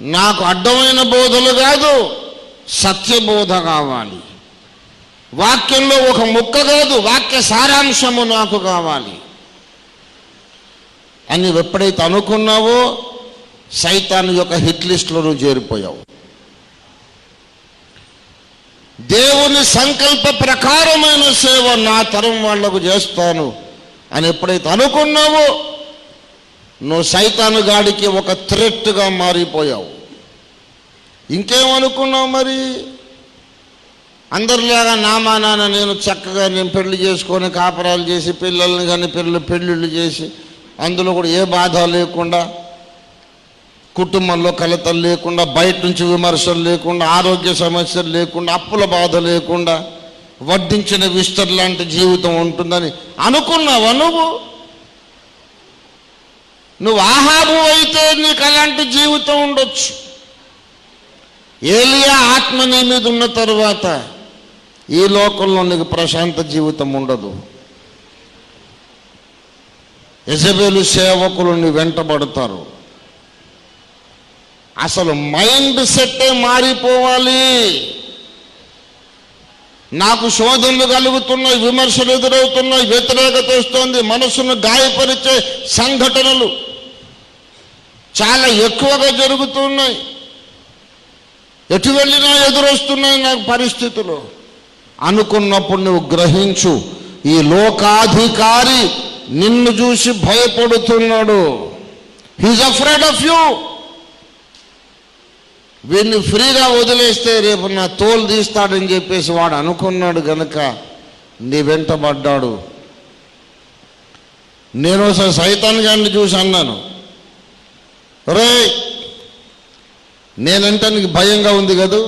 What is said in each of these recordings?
నాకు అడ్డమైన బోధలు కాదు సత్యబోధ కావాలి. వాక్యంలో ఒక ముక్క కాదు వాక్య సారాంశము నాకు కావాలి. అని ఎప్పుడైతే అనుకున్నావో సైతాను యొక్క హిట్ లిస్ట్లో నువ్వు చేరిపోయావు. దేవుని సంకల్ప ప్రకారమైన సేవ నా తరం వాళ్ళకు చేస్తాను అని ఎప్పుడైతే అనుకున్నావో నువ్వు సైతాను గాడికి ఒక థ్రెట్గా మారిపోయావు. ఇంకేమనుకున్నావు మరి? అందరిలాగా నామానాన నేను చక్కగా నేను పెళ్ళి చేసుకొని కాపరాలు చేసి పిల్లల్ని కానీ పిల్లలు పెళ్ళిళ్ళు చేసి అందులో కూడా ఏ బాధ లేకుండా కుటుంబంలో కలతలు లేకుండా బయట నుంచి విమర్శలు లేకుండా ఆరోగ్య సమస్యలు లేకుండా అప్పుల బాధ లేకుండా వడ్డించిన విస్తర్ లాంటి జీవితం ఉంటుందని అనుకున్నావా నువ్వు? నువ్వు ఆహాబు అయితే నీకు అలాంటి జీవితం ఉండొచ్చు. ఏలియా ఆత్మ నీ మీద ఉన్న తరువాత ఈ లోకంలో నీకు ప్రశాంత జీవితం ఉండదు. యజబేలు సేవకులు నీ వెంటబడతారు అసలు మైండ్ సెట్టే మారిపోవాలి. నాకు శోధనలు కలుగుతున్నాయి విమర్శలు ఎదురవుతున్నాయి వ్యతిరేకత వస్తుంది మనసును గాయపరిచే సంఘటనలు చాలా ఎక్కువగా జరుగుతున్నాయి. ఎటు వెళ్ళినా ఎదురొస్తున్నాయి నాకు పరిస్థితులు. అనుకున్నప్పుడు నువ్వు గ్రహించు ఈ లోకాధికారి నిన్ను చూసి భయపడుతున్నాడు. హీజ్ అఫ్రైడ్ ఆఫ్ యూ వీడిని ఫ్రీగా వదిలేస్తే రేపు నా తోలు తీస్తాడని చెప్పేసి వాడు అనుకున్నాడు గనుక నీ వెంటబడ్డాడు నేను ఒకసారి సైతాన్ గారిని చూసి అన్నాను రే నేనంటే నీకు భయంగా ఉంది కదూ?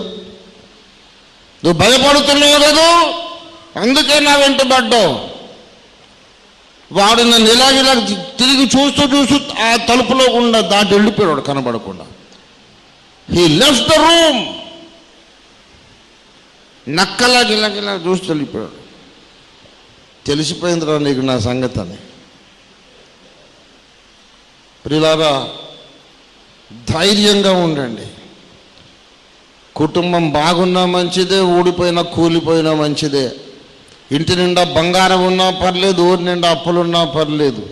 నువ్వు భయపడుతున్నావు కదూ? అందుకే నా వెంటబడ్డావు వాడు నన్ను ఇలాగిలా తిరిగి చూస్తూ చూస్తూ ఆ తలుపులో గుండా దాటి వెళ్ళిపోయాడు కనబడకుండా. హీ లెఫ్ట్ ద రూమ్ నక్కలా గిలగిలా చూసి వెళ్ళిపోయాడు. తెలిసిపోయిందిరా నీకు నా సంగతి అని ప్రిలారా ధైర్యంగా ఉండండి. కుటుంబం బాగున్నా మంచిదే ఊడిపోయినా కూలిపోయినా మంచిదే. ఇంటి నిండా బంగారం ఉన్నా పర్లేదు ఊరి నిండా అప్పులున్నా పర్లేదు.